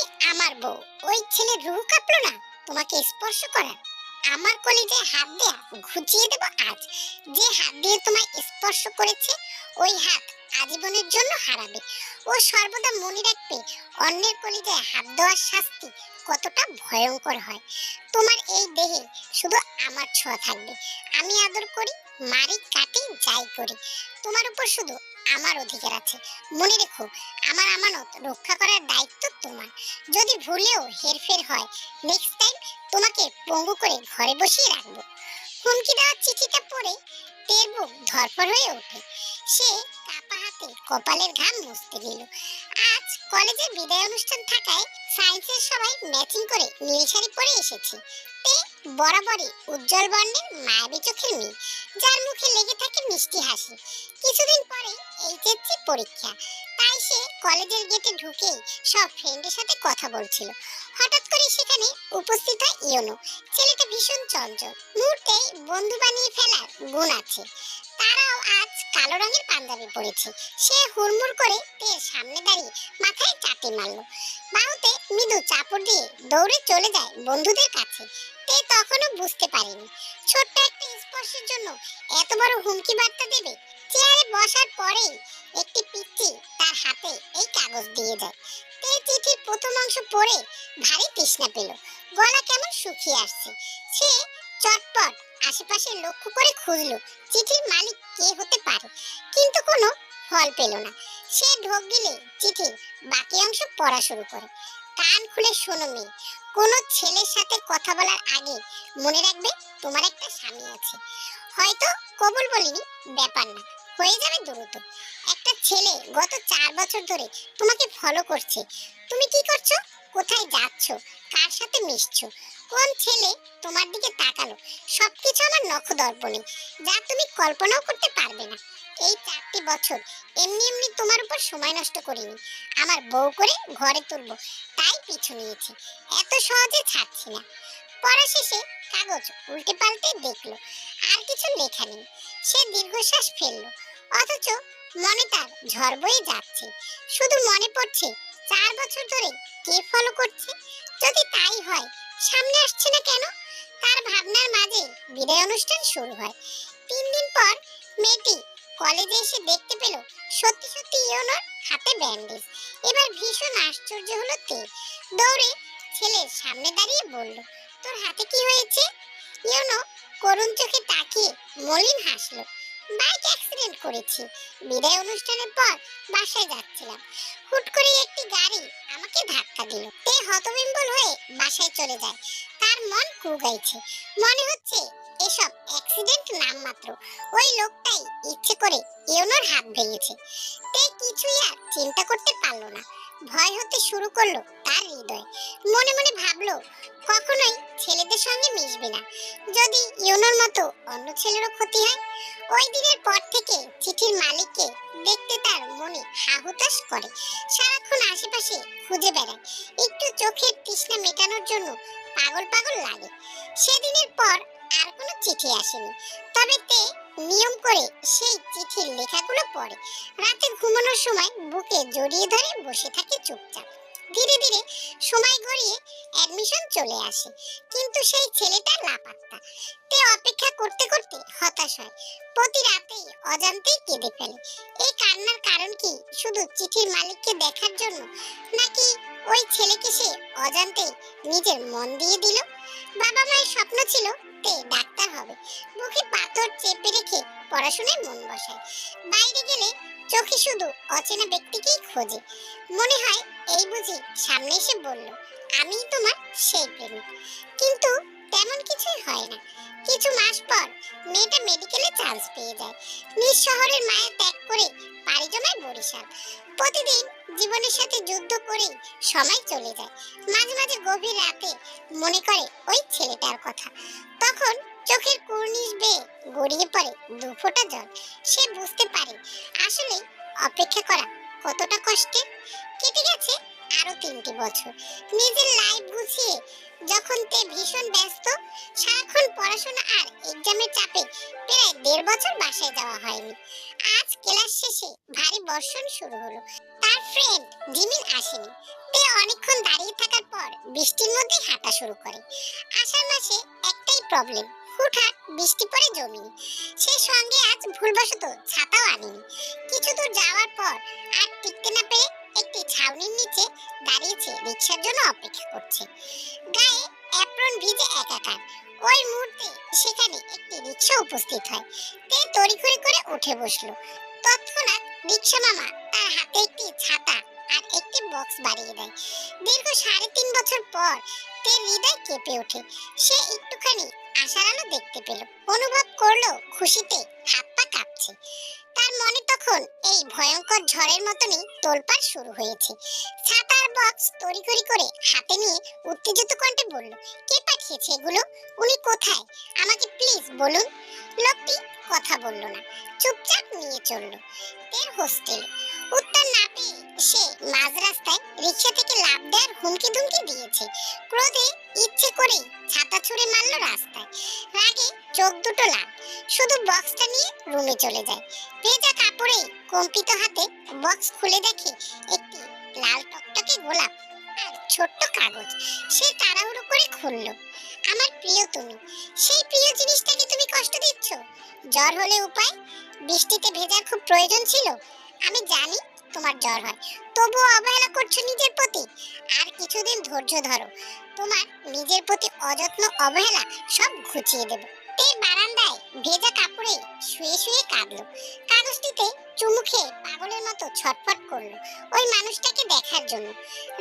তুমি আমার বউ। ওই ছেলে রুহু কাঁপলো না? তোমাকে স্পর্শ করার। আমার কলিজায় হাত দেয়া, ঘুচিয়ে দেব আজ। যে হাত দিয়ে তোমায় স্পর্শ করেছে, ওই হাত আজীবনের জন্য হারাবে। ও সর্বদা মনে রাখবে, অন্যের কলিজায় হাত দেওয়ার শাস্তি কতটা ভয়ঙ্কর হয়। তোমার এই দেহে শুধু আমার ছোঁয়া থাকবে। আমি আদর করি, মারি, কাটি, যাই করি। তোমার উপর শুধু আমার অধিকার আছে। মনে রেখো, আমার আমানত রক্ষা করার দায়িত্ব তোমার। যদি ভুলেও হেরফের হয় নেক্সট টাইম তোমাকে পঙ্গু করে ঘরে বসিয়ে রাখব। হুমকি দেওয়ার চিঠিটা পড়ে তের বুক ধরফর হয়ে ওঠে। সে কাপা হাতে কপালের ঘাম মুছতে নিল আজ কলেজে বিদায় অনুষ্ঠান থাকায় সায়েন্সের সবাই ম্যাচিং করে নীল শাড়ি পরে এসেছে। তে বরাবরই উজ্জ্বল বর্ণের মায়াবী চোখের মেয়ে যার মুখে লেগে থাকে মিষ্টি হাসি। কিছুদিন পরে এইচএসসি পরীক্ষা, তাই সে কলেজের গেটে ঢুকেই সব ফ্রেন্ডের সাথে কথা বলছিল। হঠাৎ করে সেখানে উপস্থিত হয় ইয়োনো। ছেলেটা ভীষণ চঞ্চল। মুহূর্তে বন্ধু বানিয়ে ফেলার গুণ আছে। তারাও আজ কালো রঙের পাঞ্জাবি পরেছে। সে হুড়মুড় করে তের সামনে দাঁড়িয়ে মাথায় চাটি মারলো। বাহুতে মৃদু চাপড় দিয়ে দৌড়ে চলে যায় বন্ধুদের কাছে। তে তখনও বুঝতে পারেনি। ছোট্ট একটা স্পর্শের জন্য এত বড় হুমকি বার্তা দেবে? চেয়ারে বসার পরেই একটি পিচ্চি তার হাতে এই কাগজ দিয়ে যায় তে চিঠির প্রথম অংশ পড়ে ভারী তৃষ্ণা পেল। গলা কেমন শুকিয়ে আসছে। সে চটপট। আশেপাশে লক্ষ্য করে খুঁজলো, চিঠির মালিক কে হতে পারে। কিন্তু কোনো ফল পেল না। সে ঢোক গিলে চিঠির বাকি অংশ পড়া শুরু করে। কান খুলে শোনো মেয়ে, কোনো ছেলের সাথে কথা বলার আগে মনে রাখবে তোমার একটা স্বামী আছে। হয়তো কবুল বলিনি, ব্যাপার না, হয়ে যাবে দ্রুত। একটা ছেলে গত চার বছর ধরে তোমাকে ফলো করছে। তুমি কি করছ? কোথায় যাচ্ছ? কার সাথে মিশছো? কোন ছেলে তোমার দিকে তাকালো? সবকিছু আমার নখদর্পণে। যা তুমি কল্পনাও করতে পারবে না। এই চারটি বছর এমনি এমনি তোমার উপর সময় নষ্ট করিনি। আমার বউ করে ঘরে তুলবো, তাই পিছু নিয়েছি। এত সহজে ছাড়ছি না। পড়া শেষে কাগজ উল্টে পাল্টে দেখল, আর কিছু লেখা নেই। সে দীর্ঘশ্বাস ফেলল, অথচ মনে তার ঝড় বয়ে যাচ্ছে। শুধু মনে পড়ছে, চার বছর ধরে কে ফলো করছে? যদি তাই হয় সামনে আসছে না কেন? তার ভাবনার মাঝে বিদায় অনুষ্ঠান শুরু হয়। তিন দিন পর মেয়েটি কলেজে এসে দেখতে পেল সত্যি সত্যি ইয়োনোর হাতে ব্যান্ডেজ। এবার ভীষণ আশ্চর্য হলো তে। দৌড়ে ছেলের সামনে দাঁড়িয়ে বলল, তোর হাতে কি হয়েছে? ইয়োনো করুণ চোখে তাকিয়ে মলিন হাসলো। বাইক অ্যাক্সিডেন্ট করেছি। বিদায় অনুষ্ঠানের পর বাসায় যাচ্ছিলাম। হুট করে একটি গাড়ি আমাকে ধাক্কা দিল। হতবিম্বল হয়ে বাসায় চলে যায়। তার মন মনে হচ্ছে এসব অ্যাক্সিডেন্ট ওই লোকটাই ইচ্ছে করে ইউনোর হাত ভেঙেছে। কিছুই আর চিন্তা করতে পারল না। ভয় হতে শুরু করল তার হৃদয়। মনে মনে ভাবলো, কখনোই ছেলেদের সঙ্গে মিশবে না। যদি ইউনোর মতো অন্য ছেলেরও ক্ষতি হয়, ওই দিনের পর থেকে চিঠির মালিককে দেখতে তার মনে হাহুতাশ করে। সারাক্ষণ আশেপাশে খুঁজে বেড়ায়। একটু চোখের তৃষ্ণা মেটানোর জন্য পাগল পাগল লাগে। সেদিনের পর আর কোনো চিঠি আসেনি। তবে তে নিয়ম করে সেই চিঠির লেখাগুলো পড়ে। রাতে ঘুমানোর সময় বুকে জড়িয়ে ধরে বসে থাকে চুপচাপ। ধীরে ধীরে সময় গড়িয়ে অ্যাডমিশন চলে আসে। কিন্তু সেই ছেলেটা লাপাত্তা। তে অপেক্ষা করতে করতে হতাশ হয়। প্রতি রাতেই অজান্তেই কেঁদে ফেলে। এই কান্নার কারণ কি? শুধু চিঠির মালিককে দেখার জন্য? নাকি ওই ছেলেকে সে অজান্তেই নিজের মন দিয়ে দিল? বাবা মায়ের স্বপ্ন ছিল তে ডাক্তার হবে। বুকে পাথর চেপে রেখে পড়াশোনায় মন বসায়। বাইরে গেলে চোখে শুধু অচেনা ব্যক্তিকেই খোঁজে। মনে হয় এই বুঝি সামনে এসে বলল, আমি তোমার সেই প্রেমিক। কিন্তু তেমন কিছুই হয় না। কিছু মাস পর মেয়েটা মেডিকেলে চান্স পেয়ে যায়। নিজ শহরের মায়া ত্যাগ করে পাড়ি জমায় বরিশাল। প্রতিদিন জীবনের সাথে যুদ্ধ করেই সময় চলে যায়। মাঝে মাঝে গভীর রাতে মনে করে ওই ছেলেটার কথা। তখন চোখের কুর্নিশ বেয়ে গড়িয়ে পড়ে দু ফোঁটা জল। সে বুঝতে পারে আসলে অপেক্ষা করা কতটা কষ্টের কেটে গেছে আরও তিনটি বছর। নিজের লাইফ গুছিয়ে যখন তে ভীষণ ব্যস্ত, সারাক্ষণ পড়াশোনা আর এক্সামের চাপে প্রায় দেড় বছর বাসায় যাওয়া হয়নি। আজ ক্লাস শেষে ভারী বর্ষণ শুরু হলো। তার ফ্রেন্ড জিমিন আসেনি। তে অনেকক্ষণ দাঁড়িয়ে থাকার পর বৃষ্টির মধ্যে হাঁটা শুরু করে। আষাঢ় মাসে একটাই প্রবলেম হুটহাট বৃষ্টি পড়ে জমি সে সঙ্গে আজ ভুলবশত ছাতাও আনেনি। কিছু দূর যাওয়ার পর টিকতে না পেরে একটি ছাউনির নিচে দাঁড়িয়েছে, রিক্সার জন্য অপেক্ষা করছে। গায়ে অ্যাপ্রন ভিজে একাকার। ওই মুহূর্তে সেখানে একটি রিক্সা উপস্থিত হয়। তে তড়িঘড়ি করে উঠে বসল। তৎক্ষণাৎ রিক্সা মামা তার হাতে একটি ছাতা আর একটি বক্স বাড়িয়ে দেয়। দীর্ঘ সাড়ে তিন বছর পর তে হৃদয় কেঁপে ওঠে। সে একটুখানি আশার আলো দেখতে পেল। অনুভব করল খুশিতে হাত পা কাঁপছে। মনে তখন এই ভয়ঙ্কর ঝড়ের মতনই তোলপাড় শুরু হয়েছে। ছাতার বক্স তড়িঘড়ি করে হাতে নিয়ে উত্তেজিত কণ্ঠে বলল, কে পাঠিয়েছে এগুলো? উনি কোথায়? আমাকে প্লিজ বলুন। লোকটি কথা বলল না, চুপচাপ নিয়ে চলল। এর হোস্টেল উত্তর না পেয়ে সে মাঝ রাস্তায় রিক্সা থেকে লাফ দেওয়ার হুমকি দুমকি দিয়েছে। ক্রোধে ইচ্ছে করেই ছাতা ছুঁড়ে মারলো রাস্তায়। রাগে চোখ দুটো লাল। শুধু বক্সটা নিয়ে রুমে চলে যায়। ভেজা কাপড়ে কম্পিত হাতে বক্স খুলে দেখে একটি লাল টকটকে গোলাপ আর ছোট্ট কাগজ। সে তাড়াহুড়ো করে খুললো, আমার প্রিয় তুমি, সেই প্রিয় জিনিসটাকে তুমি কষ্ট দিচ্ছ? জ্বর হলে উপায়? বৃষ্টিতে ভেজার খুব প্রয়োজন ছিল? আমি জানি তোমার জ্বর হয়। তবুও অবহেলা করছ নিজের প্রতি। আর কিছুদিন ধৈর্য ধরো। তোমার নিজের প্রতি অযত্ন, অবহেলা সব ঘুচিয়ে দেব। তে বারান্দায় ভেজা কাপড়ে শুয়ে শুয়ে কাঁদলো। কাগজটিতে চুমু খেয়ে পাগলের মতো ছটফট করল ওই মানুষটাকে দেখার জন্য।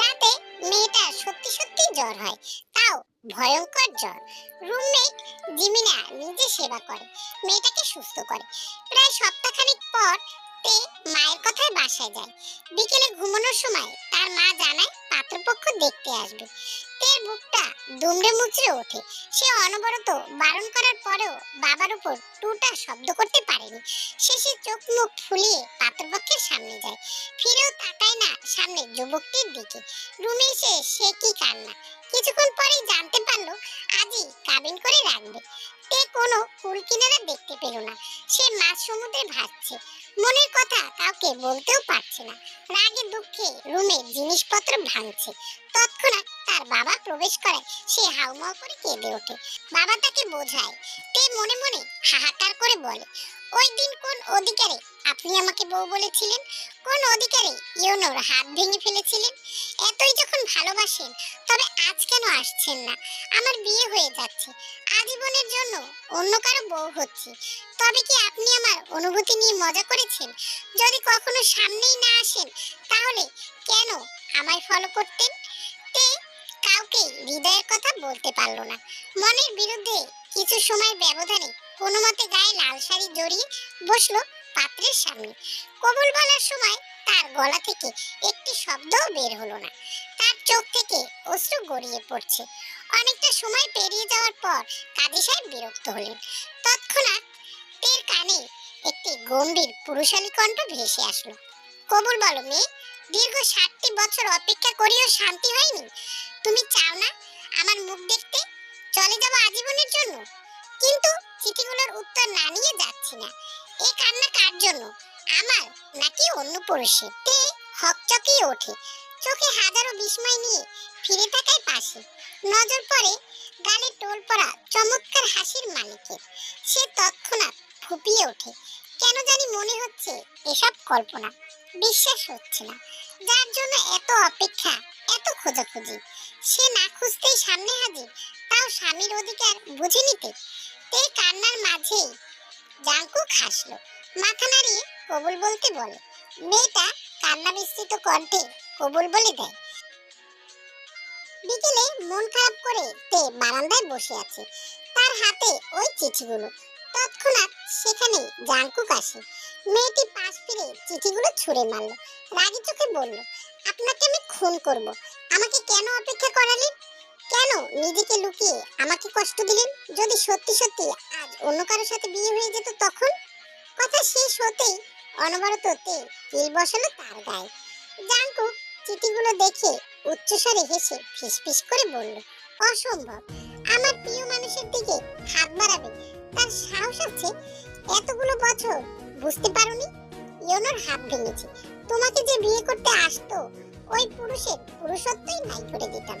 রাতে মেয়েটার সত্যি সত্যি জ্বর হয়। তাও ভয়ঙ্কর জ্বর। রুমমেট জিমিনা নিজে সেবা করে, মেয়েটাকে সুস্থ করে। প্রায় সপ্তাহখানেক পর তে মায়ের কথায় বাসায় যায়। বিকেলে ঘুমানোর সময় তার মা জানায় পাত্রপক্ষ দেখতে আসবে। তের বুকটা দুমড়ে মুচড়ে ওঠে। সে অনবরত বারণ করার পরেও বাবার উপর টুটা শব্দ করতে পারেনি। শেষে চোখ মুখ ফুলিয়ে পাত্রপক্ষের সামনে যায়। ফিরেও তাকায় না সামনে যুবকটির দিকে। রুমে এসে সে কি কান্না? কিছুক্ষণ পরেই জানতে পারল আজই কাবিন করে রাখবে। তে কোনো কুল কিনারা দেখতে পেল না। সে মাছ সমুদ্রে ভাসছে। মনের কথা কাউকে বলতেও পারছে না। রাগে, দুঃখে রুমে জিনিসপত্র ভাঙছে। তৎক্ষণাৎ তার বাবা প্রবেশ করে, সে হাউমাউ করে কেঁদে ওঠে। বাবা তাকে বোঝায়, তে মনে মনে হাহাকার করে বলে ওই দিন কোন অধিকারে? আপনি আমাকে বউ বলেছিলেন? কোন অধিকারে? ইউনোর হাত ভেঙে ফেলেছিলেন? এতই যখন ভালোবাসেন, তবে আজ কেন আসছেন না? আমার বিয়ে হয়ে যাচ্ছে। আজীবনের জন্য অন্য কারও বউ হচ্ছে। তবে কি আপনি আমার অনুভূতি নিয়ে মজা করেছেন? যদি কখনো সামনেই না আসেন, তাহলে কেন আমায় ফলো করতেন? তে কাউকে হৃদয়ের কথা বলতে পারল না। মনের বিরুদ্ধে কিছু সময় ব্যবধানে কোনো মতে গায়ে লাল শাড়ি জড়িয়ে বসল পাত্রের সামনে। কবুল বলার সময় তার গলা থেকে একটি শব্দও বের হলো না। তার চোখ থেকে অশ্রু গড়িয়ে পড়ছে। অনেকটা সময় পেরিয়ে যাওয়ার পর কাজী সাহেব বিরক্ত হলেন। তৎক্ষণাৎ তের কানে একটি গম্ভীর পুরুষালী কণ্ঠ ভেসে আসলো। কবুল বলো মেয়ে, দীর্ঘ ষাটটি বছর অপেক্ষা করিও শান্তি হয়নি। তুমি চাও না আমার মুখ দেখতে চলে যাব আজীবনের জন্য? কিন্তু চিঠিগুলোর উত্তর না নিয়ে যাচ্ছি না। এই কান্না কার জন্য? আমার নাকি অন্য পুরুষের? তে হকচকিয়ে ওঠে। চোখে হাজারো বিস্ময় নিয়ে ফিরে তাকায় পাশে। নজর পড়ে গালে টোল পড়া চমৎকার হাসির মালিকের। সে তৎক্ষণাৎ ফুপিয়ে ওঠে। কেন জানি মনে হচ্ছে এসব কল্পনা। বিশ্বাস হচ্ছে না। যার জন্য এত অপেক্ষা, এত খোঁজাখুঁজি। সে না খুঁজতেই সামনে হাজির, তাও স্বামীর অধিকার বুঝে নিতে। এই কান্নার মাঝেই জাঙ্কুক হাসলো মাথা নাড়িয়ে কবুল বলতে বলে, মেয়েটা কান্না মিশ্রিত কণ্ঠে কবুল বলে দেয়। বিকেলে মন খারাপ করে তে বারান্দায় বসে আছে। তার হাতে ওই চিঠিগুলো। তৎক্ষণাৎ সেখানে জাঙ্কুক আসে মেয়েটি পাশ ফিরে চিঠিগুলো ছুঁড়ে মারলো। রাগি চোখে বলল, আপনাকে আমি খুন করব। আমাকে কেন অপেক্ষা করালেন? নিজেকে লুকিয়ে আমাকে কষ্ট দিলেন? যদি সত্যি সত্যি আজ অন্য কারোর সাথে বিয়ে হয়ে যেত তখন? কথা শেষ হতেই অনবরত তে তিল বসালো তার গায়ে। জাঙ্কুক চিঠিগুলো দেখে উচ্চস্বরে হেসে ফিসফিস করে বলল, অসম্ভব। আমার প্রিয় মানুষের দিকে হাত বাড়াবে। তার সাহস আছে? এতগুলো বছর বুঝতে পারোনি? ইয়োনোর হাত ভেঙেছে। তোমাকে যে বিয়ে করতে আসতো, ওই পুরুষের পুরুষত্বই নাই করে দিতাম।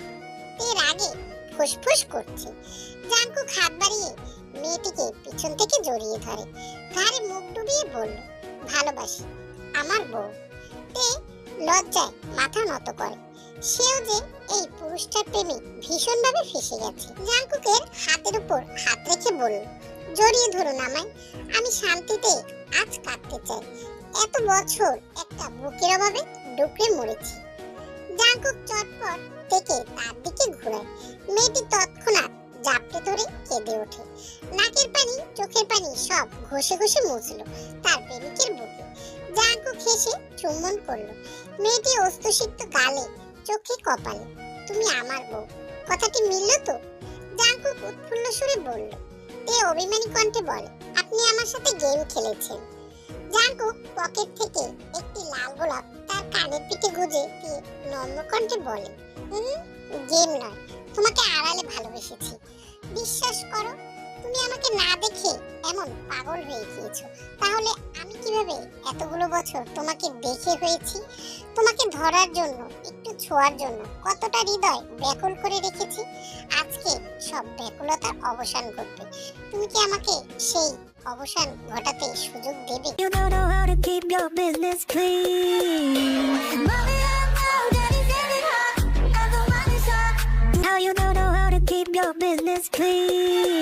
তে রাগে ফুসফুস করছে। জাঙ্কুক হাত বাড়িয়ে মেয়েটিকে পিছন থেকে জড়িয়ে ধরে। ঘাড়ে মুখ ডুবিয়ে বলল, ভালোবাসি, আমার বউ। তে লজ্জায় মাথা নত করে। সেও যে এই পুরুষটার প্রেমে ভীষণভাবে ফেসে গেছে। জাঙ্কুকের হাতের উপর হাত রেখে বলল, জড়িয়ে ধরুন আমায়, আমি শান্তিতে আজ কাটতে চাই। এত বছর একটা বুকের অভাবে ডুকরে মরেছি। জাঙ্কুক চটপট থেকে তার দিকে ঘুরায়। মেয়েটি তৎক্ষণাৎ জাপটে ধরে কেঁদে ওঠে। নাকের পানি চোখের পানি সব ঘষে ঘষে মুছলো তার প্রেমিকের বুকে। জাঙ্কুক হেসে চুম্বন করল। মেয়েটি অস্তুসিক্ত গালে চোখে কপালে তুমি আমার বউ কথাটি মিলল তো? জাঙ্কুক উৎফুল্ল সুরে বলল তে অভিমানী কণ্ঠে বলে আপনি আমার সাথে গেম খেলেছেন। জাঙ্কুক পকেট থেকে একটি লাল গোলাপ তার কানের পিঠে গুজে দিয়ে নম্র কণ্ঠে বলে "হুম, গেম নয়। তোমাকে আড়ালে ভালোবেসেছি। বিশ্বাস করো, তুমি আমাকে না দেখে এমন পাগল হয়ে গিয়েছো। তাহলে আমি কীভাবে এতগুলো বছর তোমাকে দেখে হয়েছি? তোমাকে ধরার জন্য, একটু ছোঁয়ার জন্য কতটা হৃদয় ব্যাকুল করে রেখেছি? আজকে সব ব্যাকুলতার অবসান ঘটবে। তুমি কি আমাকে সেই অবসান ঘটাতে সুযোগ দেবে? business, please.